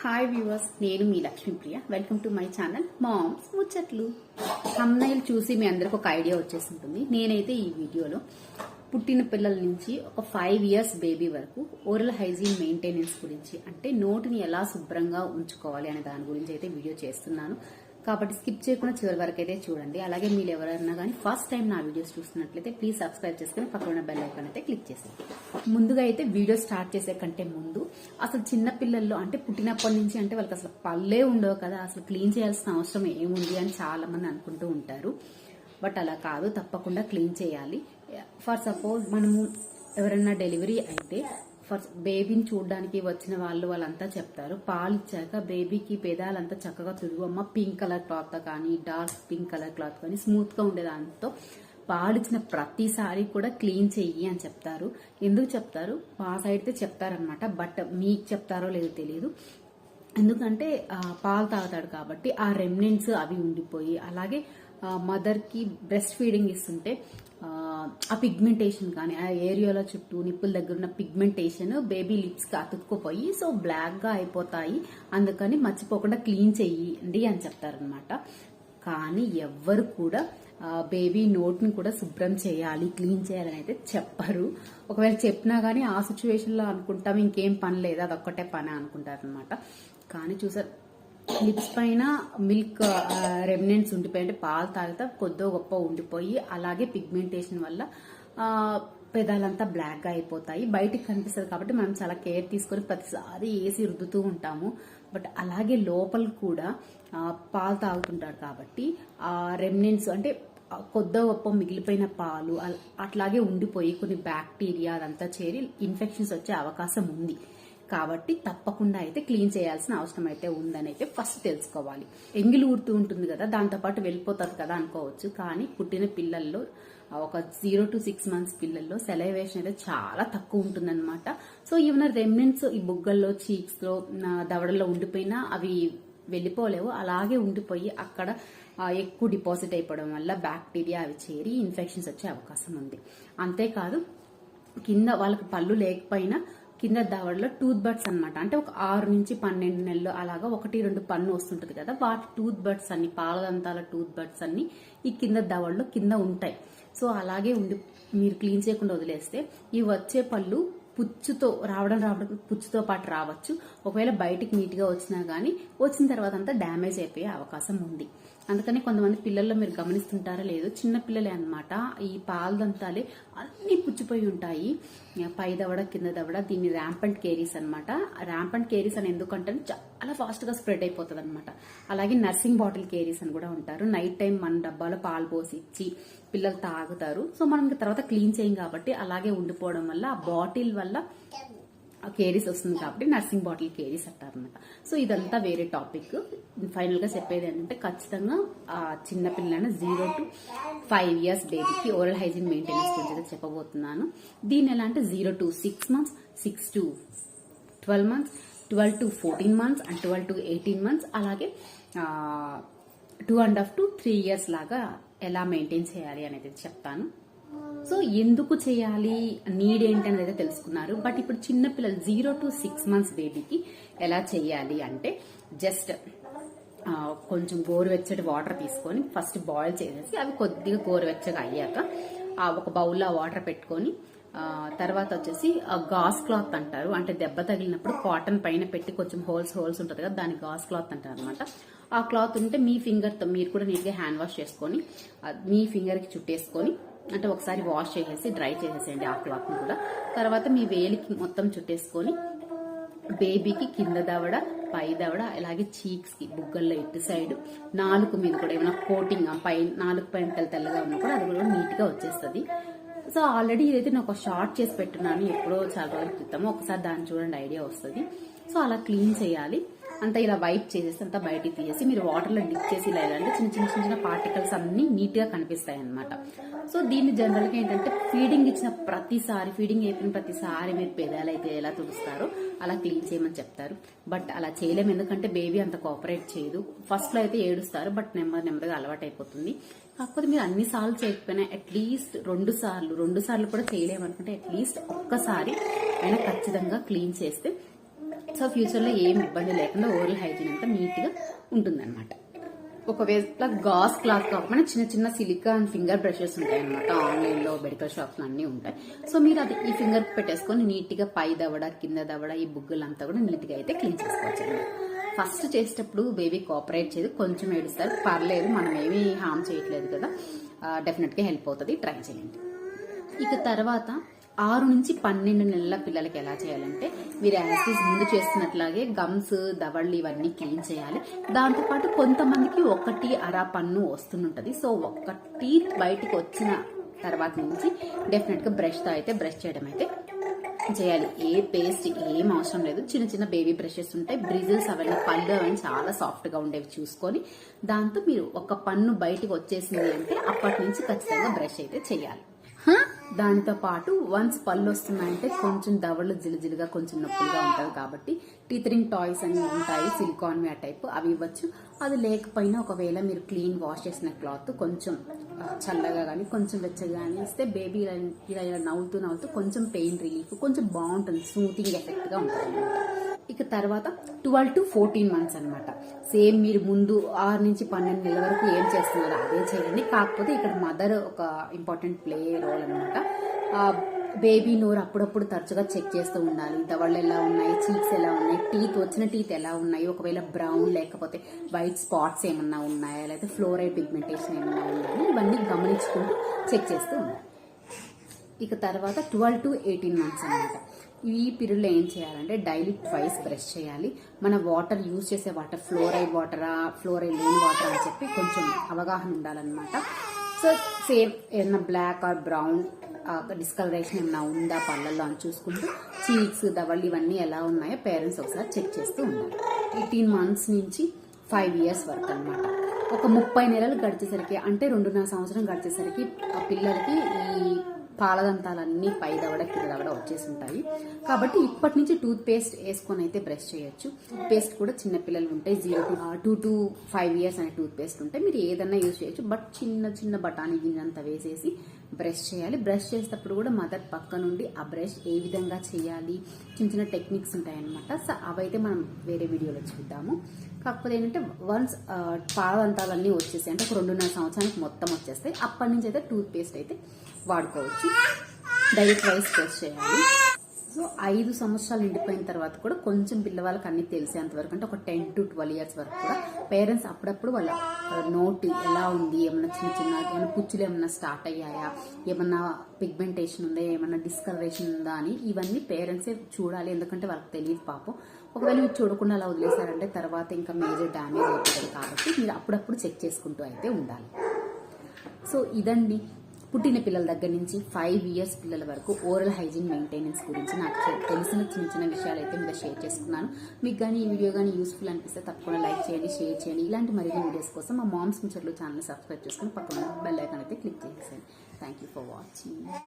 Hi viewers నేను మీ Lakshmipriya. Welcome to my channel moms ముచ్చట్లు thumbnail చూసి మీ అందరికి ఒక ఐడియా వచ్చేసి ఉంటుంది నేనైతే ఈ వీడియోలో పుట్టిన పిల్లల నుంచి ఒక ఫైవ్ ఇయర్స్ బేబీ వరకు ఓరల్ హైజీన్ మెయింటెనెన్స్ గురించి అంటే నోటిని ఎలా శుభ్రంగా ఉంచుకోవాలి అనే దాని గురించి అయితే వీడియో చేస్తున్నాను. కాబట్టి స్కిప్ చేయకుండా చివరి వరకు అయితే చూడండి. అలాగే మీరు ఎవరైనా కానీ ఫస్ట్ టైం నా వీడియోస్ చూస్తున్నట్లయితే ప్లీజ్ సబ్స్క్రైబ్ చేసుకుని పక్కన బెల్ ఐకాన్ అయితే క్లిక్ చేసేయండి. ముందుగా అయితే వీడియో స్టార్ట్ చేసే కంటే ముందు అసలు చిన్న పిల్లల్లో అంటే పుట్టినప్పటి నుంచి అంటే వాళ్ళకి అసలు పళ్ళే ఉండవు కదా. అసలు క్లీన్ చేయాల్సిన అవసరం ఏముంది అని చాలా మంది అనుకుంటూ ఉంటారు. బట్ అలా కాదు తప్పకుండా క్లీన్ చేయాలి. ఫర్ సపోజ్ మనము ఎవరైనా డెలివరీ అయితే ఫస్ట్ బేబీని చూడడానికి వచ్చిన వాళ్ళు వాళ్ళంతా చెప్తారు. పాలు ఇచ్చాక బేబీకి పెదాలంతా చక్కగా తురుగు. అమ్మ పింక్ కలర్ క్లాత్ కానీ డార్క్ పింక్ కలర్ క్లాత్ కానీ స్మూత్గా ఉండే దాంతో పాలిచ్చిన ప్రతిసారి కూడా క్లీన్ చెయ్యి అని చెప్తారు. ఎందుకు చెప్తారు? మా సైడ్ అయితే చెప్తారనమాట బట్ మీకు చెప్తారో లేదో తెలియదు ఎందుకంటే పాలు తాగుతాడు కాబట్టి ఆ రెమినెంట్స్ అవి ఉండిపోయి అలాగే మదర్కి బ్రెస్ట్ ఫీడింగ్ ఇస్తుంటే ఆ, పిగ్మెంటేషన్ కానీ ఆ ఏరియాలో చుట్టూ నిప్పుల దగ్గర ఉన్న పిగ్మెంటేషన్ బేబీ లిప్స్కి అతుక్కుపోయి సో బ్లాక్గా అయిపోతాయి. అందుకని మర్చిపోకుండా క్లీన్ చెయ్యండి అని చెప్తారనమాట కానీ ఎవ్వరు కూడా బేబీ నోట్ని కూడా శుభ్రం చేయాలి క్లీన్ చేయాలని అయితే చెప్పరు. ఒకవేళ చెప్పినా కానీ ఆ సిచ్యువేషన్లో అనుకుంటాం ఇంకేం పని లేదు అదొక్కటే పని అనుకుంటారు అనమాట కానీ చూసారు లిప్స్ పైన మిల్క్ రెమినెంట్స్ ఉండిపోయి అంటే పాలు తాగితే కొద్దో గొప్ప ఉండిపోయి అలాగే పిగ్మెంటేషన్ వల్ల పెదాలంతా బ్లాక్గా అయిపోతాయి. బయటికి కనిపిస్తుంది కాబట్టి మనం చాలా కేర్ తీసుకొని ప్రతిసారి వేసి రుద్దుతూ ఉంటాము. బట్ అలాగే లోపల కూడా పాలు తాగుతుంటారు కాబట్టి ఆ రెమినెంట్స్ అంటే కొద్ద కొద్దో గొప్ప మిగిలిపోయిన పాలు అట్లాగే ఉండిపోయి కొన్ని బ్యాక్టీరియా అదంతా చేరి ఇన్ఫెక్షన్స్ వచ్చే అవకాశం ఉంది. కాబట్టి తప్పకుండా అయితే క్లీన్ చేయాల్సిన అవసరం అయితే ఉందని అయితే ఫస్ట్ తెలుసుకోవాలి. ఎంగిలి ఊరుతూ ఉంటుంది కదా దాంతో పాటు వెళ్ళిపోతుంది కదా అనుకోవచ్చు. కానీ పుట్టిన పిల్లల్లో ఒక జీరో టు సిక్స్ మంత్స్ పిల్లల్లో సెలవేషన్ అయితే చాలా తక్కువ ఉంటుందన్నమాట. సో ఈవెన్ రెమినెంట్స్ ఈ బుగ్గల్లో చీక్స్లో దవడల్లో ఉండిపోయినా అవి వెళ్ళిపోలేవు. అలాగే ఉండిపోయి అక్కడ ఎక్కువ డిపాజిట్ అయిపోవడం వల్ల బ్యాక్టీరియా అవి చేరి ఇన్ఫెక్షన్స్ వచ్చే అవకాశం ఉంది. అంతేకాదు కింద వాళ్ళకి పళ్ళు లేకపోయినా కింద దవడలో టూత్ బర్డ్స్ అన్నమాట. అంటే ఒక ఆరు నుంచి పన్నెండు నెలలు అలాగా ఒకటి రెండు పన్ను వస్తుంటది కదా. వాటి టూత్ బర్డ్స్ అన్ని పాలదంతాల టూత్ బర్డ్స్ అన్ని ఈ కింద దావడలో కింద ఉంటాయి. సో అలాగే ఉండి మీరు క్లీన్ చేయకుండా వదిలేస్తే ఈ వచ్చే పళ్ళు పుచ్చుతో రావడం రావడం పుచ్చుతో పాటు రావచ్చు. ఒకవేళ బయటికి నీట్గా వచ్చినా కానీ వచ్చిన తర్వాత అంతా డ్యామేజ్ అయిపోయే అవకాశం ఉంది. అందుకని కొంతమంది పిల్లల్లో మీరు గమనిస్తుంటారా లేదు చిన్న పిల్లలే అన్నమాట. ఈ పాల దంతాలే అన్ని పుచ్చిపోయి ఉంటాయి. పై దవడ కింద దవడ దీన్ని ర్యాంపంట్ కేరీస్ అనమాట ర్యాంపంట్ కేరీస్ అని ఎందుకంటే చాలా ఫాస్ట్గా స్ప్రెడ్ అయిపోతుంది అనమాట అలాగే నర్సింగ్ బాటిల్ కేరీస్ అని కూడా ఉంటారు. నైట్ టైం మన డబ్బాలో పాలు పోసి ఇచ్చి పిల్లలు తాగుతారు. సో మనం తర్వాత క్లీన్ చేయం కాబట్టి అలాగే ఉండిపోవడం వల్ల ఆ బాటిల్ వల్ల కేరీస్ వస్తుంది కాబట్టి నర్సింగ్ బాటిల్ కేరీస్ అంటారనమాట సో ఇదంతా వేరే టాపిక్ ఫైనల్గా చెప్పేది ఏంటంటే ఖచ్చితంగా ఆ చిన్న జీరో టు ఫైవ్ ఇయర్స్ బేబీకి ఓరల్ హైజీన్ మెయింటెనెన్స్ గురించి చెప్పబోతున్నాను. దీని ఎలా అంటే zero to six months six to twelve months twelve to fourteen months and twelve to eighteen months అలాగే two and half to three years లాగా ఎలా మెయింటైన్ చేయాలి అనేది చెప్తాను. సో ఎందుకు చేయాలి నీడ్ ఏంటి అనేది అయితే తెలుసుకున్నారు. బట్ ఇప్పుడు చిన్న పిల్లలు జీరో టు సిక్స్ మంత్స్ బేబీకి ఎలా చేయాలి అంటే జస్ట్ కొంచెం గోరువెచ్చటి వాటర్ తీసుకొని ఫస్ట్ బాయిల్ చేసేసి అవి కొద్దిగా గోరువెచ్చగా అయ్యాక ఆ ఒక బౌల్లో వాటర్ పెట్టుకొని తర్వాత వచ్చేసి గాస్ క్లాత్ అంటారు. అంటే దెబ్బ తగిలినప్పుడు కాటన్ పైన పెట్టి కొంచెం హోల్స్ హోల్స్ ఉంటుంది కదా దాన్ని గాస్ క్లాత్ అంటారు అనమాట ఆ క్లాత్ ఉంటే మీ ఫింగర్తో మీరు కూడా నీట్గా హ్యాండ్ వాష్ చేసుకొని మీ ఫింగర్కి చుట్టేసుకొని అంటే ఒకసారి వాష్ చేసేసి డ్రై చేసేసేయండి ఆ క్లాత్ కూడా. తర్వాత మీ వేలికి మొత్తం చుట్టేసుకొని బేబీకి కింద దవడ పై దవడ అలాగే చీక్స్కి బుగ్గల్లో ఇటు సైడ్ నాలుగు మీద కూడా ఏమైనా కోటింగ్ పై నాలుగు పైన తెల్ల తెల్లగా ఉన్నా కూడా అది కూడా నీట్గా వచ్చేస్తుంది. సో ఆల్రెడీ ఇదైతే నేను ఒక షార్ట్ చేసి పెట్టున్నాను ఎప్పుడో చాలా రోజుల క్రితం ఒకసారి దాన్ని చూడండి ఐడియా వస్తుంది. సో అలా క్లీన్ చేయాలి. అంతా ఇలా వైప్ చేసేసి అంతా బయటికి తీసేసి మీరు వాటర్లో డిప్ చేసి ఇలా అంటే చిన్న చిన్న చిన్న చిన్న పార్టికల్స్ అన్ని నీట్గా కనిపిస్తాయి అనమాట సో దీన్ని జనరల్గా ఏంటంటే ఫీడింగ్ ఇచ్చిన ప్రతిసారి ఫీడింగ్ అయిపోయిన ప్రతిసారి మీరు పెదాలు అయితే ఎలా తుడుస్తారో అలా క్లీన్ చేయమని చెప్తారు. బట్ అలా చేయలేము. ఎందుకంటే బేబీ అంత కోఆపరేట్ చేయదు. ఫస్ట్లో అయితే ఏడుస్తారు బట్ నెమ్మది నెమ్మదిగా అలవాటు అయిపోతుంది కాకపోతే మీరు అన్ని సార్లు చేయకపోయినా అట్లీస్ట్ రెండు సార్లు రెండు సార్లు కూడా చేయలేమనుకుంటే అట్లీస్ట్ ఒక్కసారి అయినా ఖచ్చితంగా క్లీన్ చేస్తే సో ఫ్యూచర్లో ఏం ఇబ్బంది లేకుండా ఓరల్ హైజీన్ అంతా నీట్గా ఉంటుందన్నమాట. ఒకవేళ గాస్ క్లాత్ కాకుండా చిన్న చిన్న సిలికాన్ ఫింగర్ బ్రషెస్ ఉంటాయి అనమాట ఆన్లైన్లో మెడికల్ షాప్స్లో అన్నీ ఉంటాయి. సో మీరు అది ఈ ఫింగర్ పెట్టేసుకొని నీట్గా పై దవడ కింద దవడ ఈ బుగ్గలంతా కూడా నీట్గా అయితే క్లీన్ చేసుకోవచ్చు ఫస్ట్ చేసేటప్పుడు బేబీ కోఆపరేట్ చేయదు కొంచెం ఏడుస్తారు. పర్లేదు మనం ఏమీ హామ్ చేయట్లేదు కదా. డెఫినెట్గా హెల్ప్ అవుతుంది. ట్రై చేయండి. ఇక తర్వాత ఆరు నుంచి పన్నెండు నెలల పిల్లలకి ఎలా చేయాలంటే మీరు యాసిస్ ముందు చేస్తున్నట్లాగే గమ్స్ దవళ్ళు ఇవన్నీ క్లీన్ చేయాలి. దాంతోపాటు కొంతమందికి ఒకటి అర పన్ను వస్తుంటుంది సో ఒక్క టీత్ బయటికి వచ్చిన తర్వాత నుంచి డెఫినెట్గా బ్రష్తో అయితే బ్రష్ చేయడం అయితే చేయాలి. ఏ పేస్ట్ ఏం అవసరం లేదు. చిన్న చిన్న బేబీ బ్రషెస్ ఉంటాయి. బ్రిజిల్స్ అవన్నీ పళ్ళు అవన్నీ చాలా సాఫ్ట్గా ఉండేవి చూసుకొని దాంతో మీరు ఒక పన్ను బయటికి వచ్చేసింది అంటే అప్పటి నుంచి ఖచ్చితంగా బ్రష్ అయితే చేయాలి. దానితో పాటు వన్స్ పళ్ళు వస్తున్నాయంటే కొంచెం దవళ్ళు జిలిజిలిగా కొంచెం నొప్పులుగా ఉంటుంది కాబట్టి టీతరింగ్ టాయ్స్ అని ఉంటాయి సిలికాన్ ఆ టైప్ అవి ఇవ్వచ్చు. అది లేకపోయినా ఒకవేళ మీరు క్లీన్ వాష్ చేసిన క్లాత్ కొంచెం చల్లగా కానీ కొంచెం వెచ్చగా కానీ ఇస్తే బేబీ ఇలా ఇలా ఇలా నవ్వుతూ నవ్వుతూ కొంచెం పెయిన్ రిలీఫ్ కొంచెం బాగుంటుంది స్మూతింగ్ ఎఫెక్ట్గా ఉంటుంది. ఇక తర్వాత ట్వెల్వ్ టు ఫోర్టీన్ మంత్స్ అనమాట సేమ్ మీరు ముందు ఆరు నుంచి పన్నెండు నెలల వరకు ఏం చేస్తున్నారో అదే చేయండి. కాకపోతే ఇక్కడ మదర్ ఒక ఇంపార్టెంట్ ప్లే రోల్ అనమాట బేబీ నోరు అప్పుడప్పుడు తరచుగా చెక్ చేస్తూ ఉండాలి. దవళ్ళు ఎలా ఉన్నాయి? చీక్స్ ఎలా ఉన్నాయి? టీత్ వచ్చిన టీత్ ఎలా ఉన్నాయి? ఒకవేళ బ్రౌన్ లేకపోతే వైట్ స్పాట్స్ ఏమన్నా ఉన్నాయా? లేకపోతే ఫ్లోరైడ్ పిగ్మెంటేషన్ ఏమన్నా ఉన్నాయా? ఇవన్నీ గమనించుకుంటూ చెక్ చేస్తూ ఉండాలి. ఇక తర్వాత ట్వెల్వ్ టు ఎయిటీన్ మంత్స్ అనమాట ఈ పీరియడ్లో ఏం చేయాలంటే డైలీ ట్వైస్ బ్రష్ చేయాలి. మన వాటర్ యూజ్ చేసే వాటర్ ఫ్లోరైడ్ వాటరా ఫ్లోరైడ్ లేని వాటర్ అని చెప్పి కొంచెం అవగాహన ఉండాలన్నమాట. సో సేమ్ ఏదైనా బ్లాక్ ఆర్ బ్రౌన్ డిస్కలరేషన్ ఏమైనా ఉందా పళ్ళల్లో అని చూసుకుంటూ చీక్స్ దవళ్ళు ఇవన్నీ ఎలా ఉన్నాయో పేరెంట్స్ ఒకసారి చెక్ చేస్తూ ఉండాలి. ఎయిటీన్ మంత్స్ నుంచి ఫైవ్ ఇయర్స్ వరకు అన్నమాట. ఒక ముప్పై నెలలు గడిచేసరికి అంటే రెండున్నర సంవత్సరం గడిచేసరికి ఆ పిల్లలకి ఈ పాలదంతాలన్నీ పై దవడ కింద దవడ వచ్చేసి ఉంటాయి కాబట్టి ఇప్పటి నుంచి టూత్ పేస్ట్ వేసుకొని అయితే బ్రష్ చేయొచ్చు. టూత్ పేస్ట్ కూడా చిన్న పిల్లలు ఉంటాయి. Zero to two to five years అనే టూత్ పేస్ట్ ఉంటాయి మీరు ఏదన్నా యూజ్ చేయొచ్చు. బట్ చిన్న చిన్న బఠానీ గింజంతా వేసేసి బ్రష్ చేయాలి. బ్రష్ చేసేటప్పుడు కూడా మదర్ పక్క నుండి ఆ బ్రష్ ఏ విధంగా చేయాలి? చిన్న చిన్న టెక్నిక్స్ ఉంటాయన్నమాట. సో అవైతే మనం వేరే వీడియోలో చూద్దాము. కాకపోతే ఏంటంటే వన్స్ పాదంతాలన్నీ వచ్చేసాయి. అంటే ఒక రెండున్నర సంవత్సరానికి మొత్తం వచ్చేస్తాయి. అప్పటి నుంచి అయితే టూత్ పేస్ట్ అయితే వాడుకోవచ్చు. డైరెక్ట్ వైస్ బ్రష్ చేయాలి. సో ఐదు సంవత్సరాలు నిండిపోయిన తర్వాత కూడా కొంచెం పిల్లవాళ్ళకి అన్ని తెలిసేంత వరకు అంటే ఒక టెన్ టు ట్వెల్వ్ ఇయర్స్ వరకు కూడా పేరెంట్స్ అప్పుడప్పుడు వాళ్ళ నోటి ఎలా ఉంది ఏమైనా చిన్న చిన్న ఏమైనా పుచ్చులు ఏమైనా స్టార్ట్ అయ్యాయా ఏమన్నా పిగ్మెంటేషన్ ఉందా ఏమైనా డిస్కలరేషన్ ఉందా అని ఇవన్నీ పేరెంట్సే చూడాలి ఎందుకంటే వాళ్ళకి తెలియదు పాపం. ఒకవేళ మీరు చూడకుండా అలా వదిలేశారంటే తర్వాత ఇంకా మేజర్ డ్యామేజ్ అవుతుంది కాబట్టి మీరు అప్పుడప్పుడు చెక్ చేసుకుంటూ అయితే ఉండాలి. సో ఇదండి. పుట్టిన పిల్లల దగ్గర నుంచి ఫైవ్ ఇయర్స్ పిల్లల వరకు ఓరల్ హైజీన్ మెయింటెనెన్స్ గురించి నాకు తెలిసిన చిన్న చిన్న విషయాలు అయితే మీద షేర్ చేసుకున్నాను. మీకు కానీ ఈ వీడియో కానీ యూస్ఫుల్ అనిపిస్తే తప్పకుండా లైక్ చేయండి షేర్ చేయండి. ఇలాంటి మరిన్ని వీడియోస్ కోసం మా మామ్స్ ముచ్చట్లు ఛానల్ సబ్స్క్రైబ్ చేసుకుని పక్కన బెల్ ఐకాన్ అయితే క్లిక్ చేసేయండి థ్యాంక్ యూ ఫర్ వాచింగ్